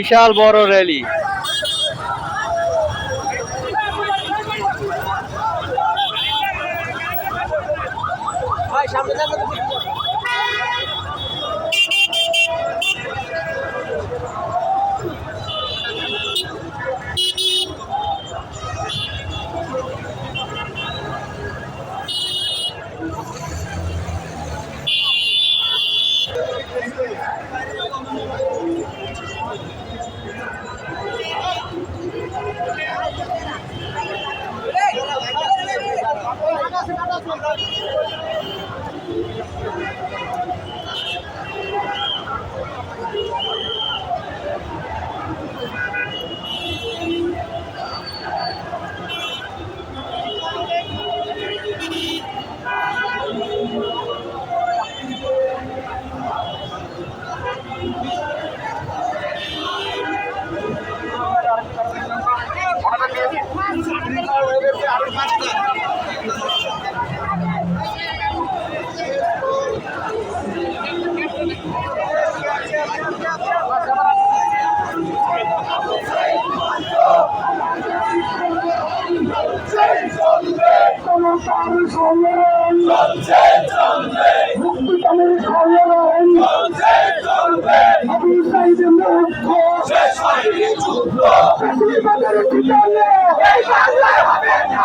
বিশাল বড় র্যালি। জনতার সংগ্রাম। মুক্তিকামীর সংগ্রাম। আবু সাইদ মুক্ত ফ্যাসিবাদের ঠিকানা এই বাংলায় হবে না।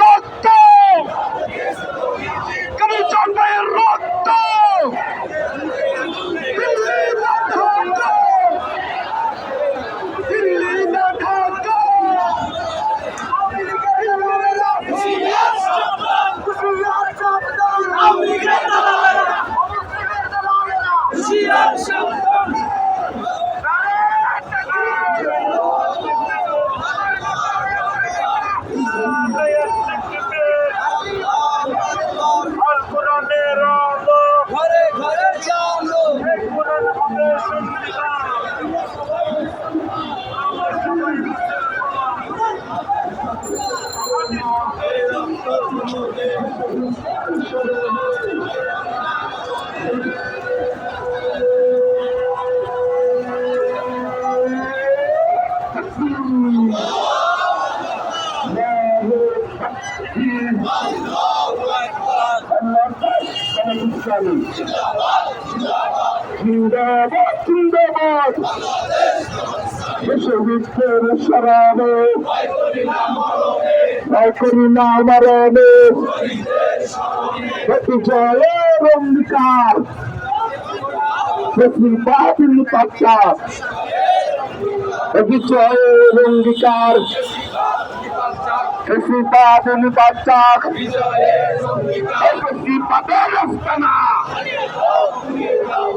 রক্ত জিন্দাবাদ জিন্দাবাদ শহীদদের ভয় করি না মরণে বিজয়ের অঙ্গীকার প্রতিবাদিন পাচার বিজয়ের অঙ্গীকার প্রতিবাদিন পাচার প্রতিবাদের আস্তানা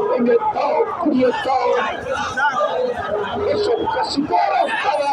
ভেঙে দাও এসব কাশিদের আস্তানা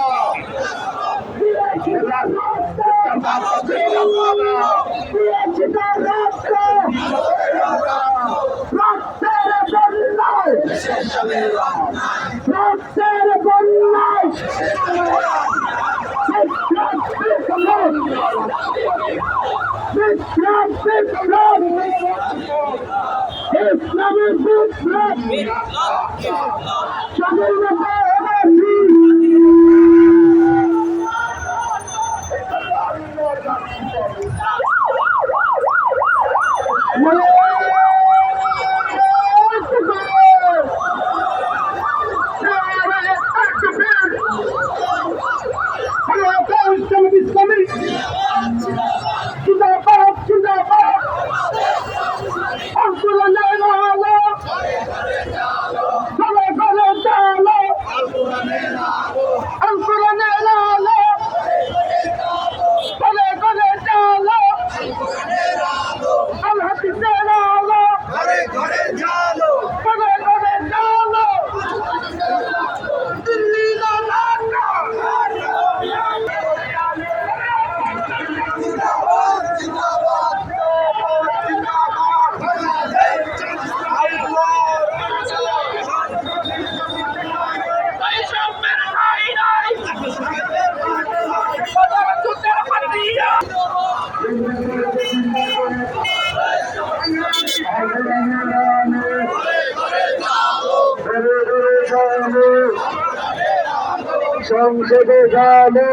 Allah'ın sebekanı.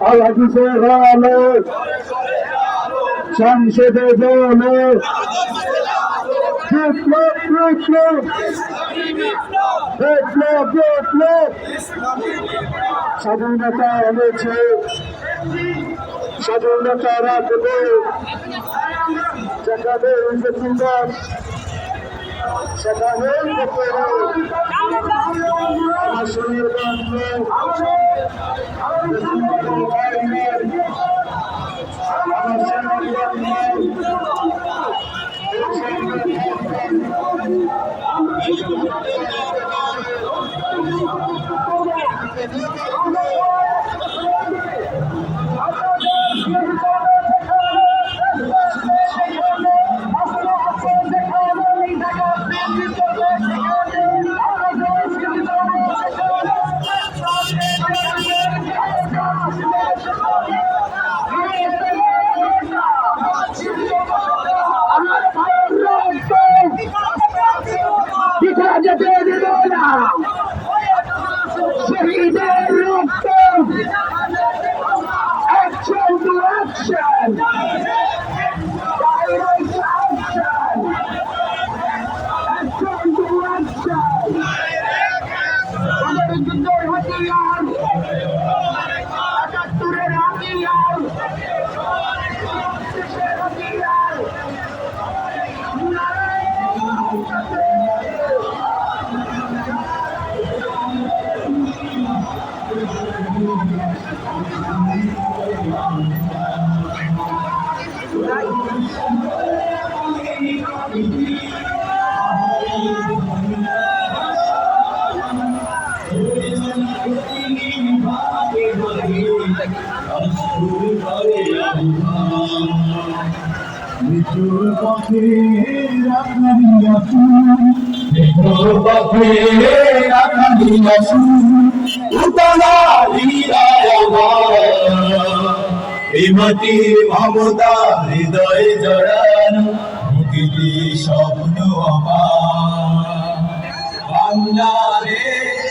Allah'ın sebekanı. Şamşe Bezoğlu. Kütlap kütlap. Kütlap kütlap. Sabunata Ahmetçi. Sabunata Rakıbı. Çakabe Ücretinden. Çakabe Ücretinden. সেখানে আমার শরীর পিঠা মাটির মমতা হৃদয়ে জড়ানো প্রকৃতি স্বপ্ন আমার বাংলাদেশ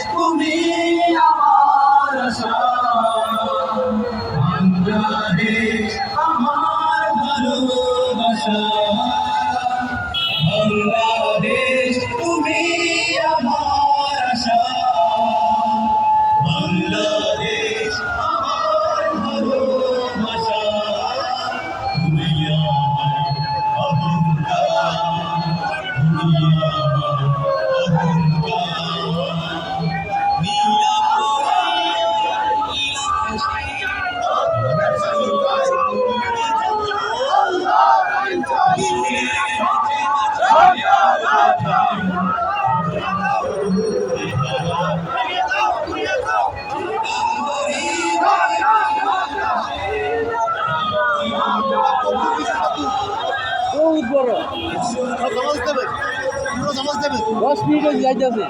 মিনিট যাইতেছে।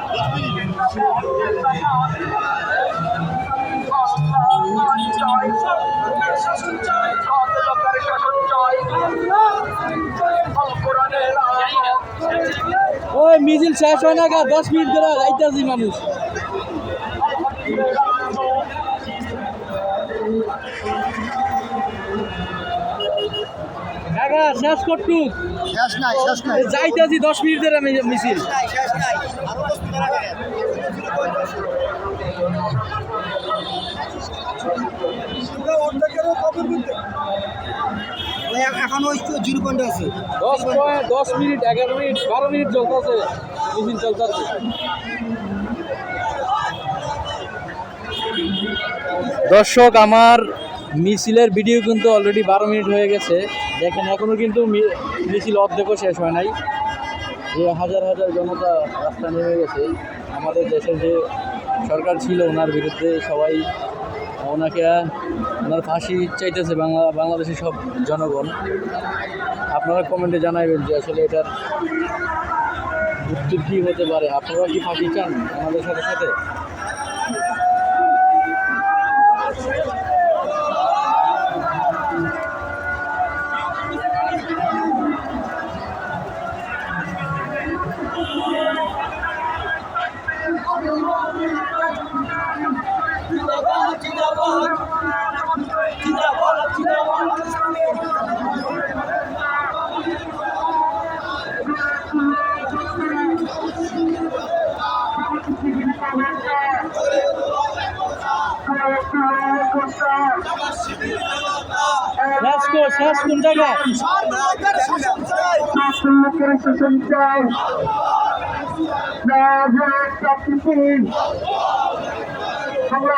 ওই মিছিল শেষ হয় না গা দশ মিনিট ধরে যাইতেছি মানুষ। শেষ করটু শেষ নাই শেষ নাই। যাইতেছি দশ মিনিট ধরে মিছিল শেষ নাই আরও দশ মিনিট আগে এখন ওই জিরো পয়েন্ট আছে। দশ পয়েন্ট দশ মিনিট এগারো মিনিট বারো মিনিট চলতেছে। মিছিল চলতেছে। দর্শক আমার মিছিলের ভিডিও কিন্তু অলরেডি বারো মিনিট হয়ে গেছে। দেখেন এখনও কিন্তু মি- মিছিল অর্ধেকও শেষ হয় নাই। যে হাজার হাজার জনতা রাস্তা নেমে গেছে আমাদের দেশের যে সরকার ছিল, ওনার বিরুদ্ধে সবাই, ওনাকে, ওনার ফাঁসি চাইতেছে বাংলা, বাংলাদেশের সব জনগণ। আপনারা কমেন্টে জানাবেন যে আসলে এটার উত্তর কী হতে পারে। আপনারা কি ফাঁসি চান আমাদের সাথে সাথে? কর শেষ কোন লোকের শাসন চাই না ভোট চাকরি আমরা